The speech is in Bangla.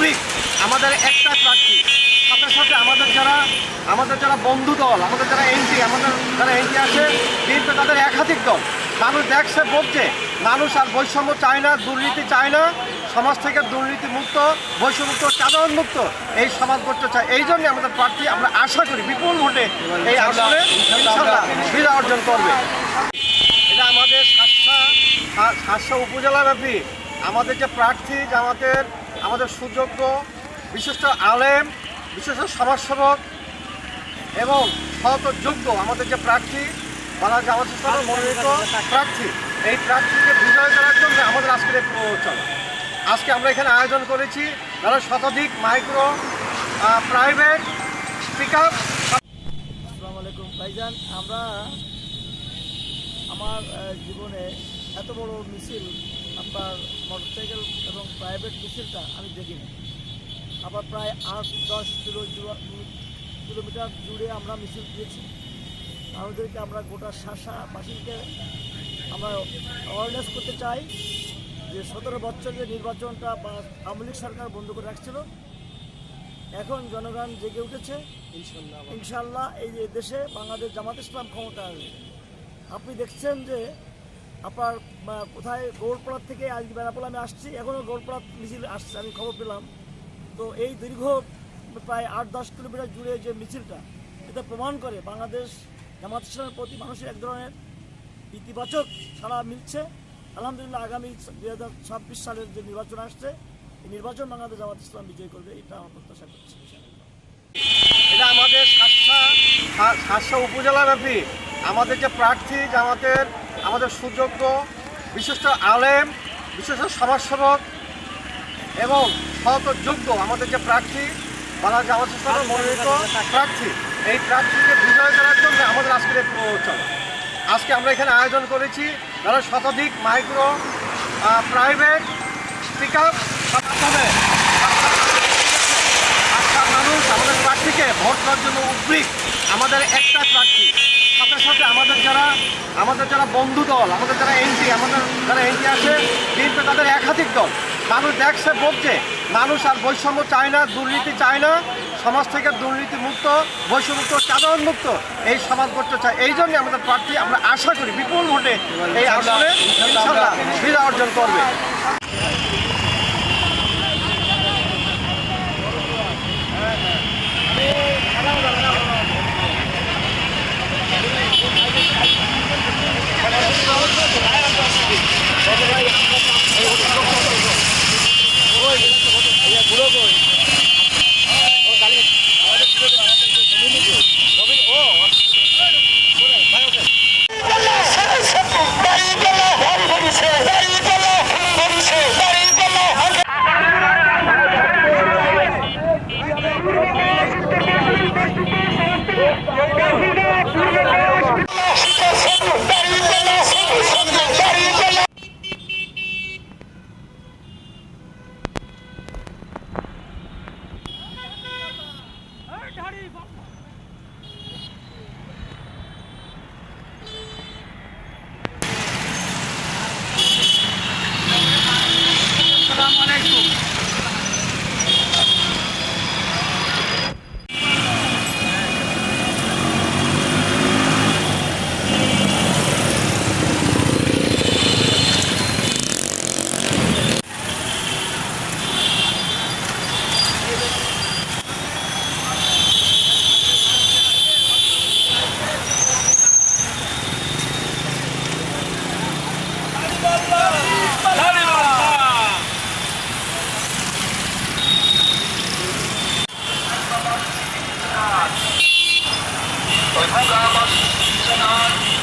উদ্বিগ আমাদের একটা প্রার্থী সাথে সাথে আমাদের যারা আমাদের যারা বন্ধু দল আমাদের যারা এনটি আমাদের যারা এনটি আছে কিন্তু তাদের একাধিক দল। মানুষ দেখছে বলছে মানুষ আর বৈষম্য চায় না দুর্নীতি চায় না সমাজ থেকে দুর্নীতি মুক্ত বৈষম্যমুক্ত চাঁদাবান মুক্ত এই সমাজ করতে চায়। এই জন্য আমাদের প্রার্থী আমরা আশা করি বিপুল ভোটে এই আসলে বিজয় অর্জন করবে। এটা আমাদের সাতশা সাতশা উপজেলাব্যাপী আমাদের যে প্রার্থী যে আমাদের আমাদের সুযোগ্য বিশিষ্ট আলেম বিশিষ্ট সমাজসেবক এবং সহত যোগ্য আমাদের যে প্রার্থী বাংলাদেশ জামাত ইসলামের মনোনীত প্রার্থী। এই প্রার্থীকে বিজয় করার জন্য আমাদের আজকের এই প্রচার আজকে আমরা এখানে আয়োজন করেছি যারা শতাধিক মাইক্রো প্রাইভেট পিক আপ আসসালামু আলাইকুম ভাইজান। আমরা আমার জীবনে এত বড় মিছিল আপনার মোটরসাইকেল এবং প্রাইভেট মিছিলটা আমি দেখিনি। আবার প্রায় আট দশ কিলো কিলোমিটার জুড়ে আমরা মিছিল দিয়েছি। আমাদেরকে আমরা গোটা শাসাবাসীকে আমরা অ্যাওয়ারনেস করতে চাই যে সতেরো বছর যে নির্বাচনটা বা আওয়ামী লীগ সরকার বন্ধ করে রাখছিল এখন জনগণ জেগে উঠেছে। ইনশাল্লাহ। এই যে দেশে বাংলাদেশ জামাত ইসলাম ক্ষমতা আসবে। আপনি দেখছেন যে আপনার কোথায়? গৌড়পাড়ার থেকে আজ বেড়াপালা আমি আসছি। এখনও গৌড়পাড়া মিছিল আসছে, আমি খবর পেলাম। তো এই দীর্ঘ প্রায় আট দশ কিলোমিটার জুড়ে যে মিছিলটা, এটা প্রমাণ করে বাংলাদেশ জামাত ইসলামের প্রতি মানুষের এক ধরনের ইতিবাচক সারা মিলছে। আলহামদুলিল্লাহ আগামী দু হাজার ছাব্বিশ সালের যে নির্বাচন আসছে, এই নির্বাচন বাংলাদেশ জামাত ইসলাম বিজয় করবে, এটা আমার প্রত্যাশা করছি। এটা আমাদের সাতশা সাতশা উপজেলাব্যাপী আমাদের যে প্রার্থী আমাদের আমাদের সুযোগ্য বিশিষ্ট আলেম বিশিষ্ট সমাজসেবক এবং সহত যোগ্য আমাদের যে প্রার্থী বাংলাদেশ জামাত ইসলামের মনোনীত প্রার্থী। এই প্রার্থীকে বিজয় করার জন্য আমাদের আজকের এই প্রচার আজকে আমরা এখানে আয়োজন করেছি যারা শতাধিক মাইক্রো প্রাইভেট পিক আপ আজকাল মানুষ আমাদের প্রার্থীকে ভোট দেওয়ার জন্য উদ্বিগ আমাদের একটা প্রার্থী। সাথে সাথে আমাদের যারা আমাদের যারা বন্ধু দল, আমাদের যারা এনটি আমাদের যারা এনটি আছে কিন্তু তাদের একাধিক দল। মানুষ দেখছে, বলছে, মানুষ আর বৈষম্য চায় না, দুর্নীতি চায় না, সমাজ থেকে দুর্নীতি মুক্ত, বৈষম্যমুক্ত মুক্ত। এই সমাজ করতে চায়। এই জন্য আমাদের প্রার্থী, আমরা আশা করি বিপুল ভোটে এই আসলে বিজয় অর্জন করবে। 对空格啊，包括。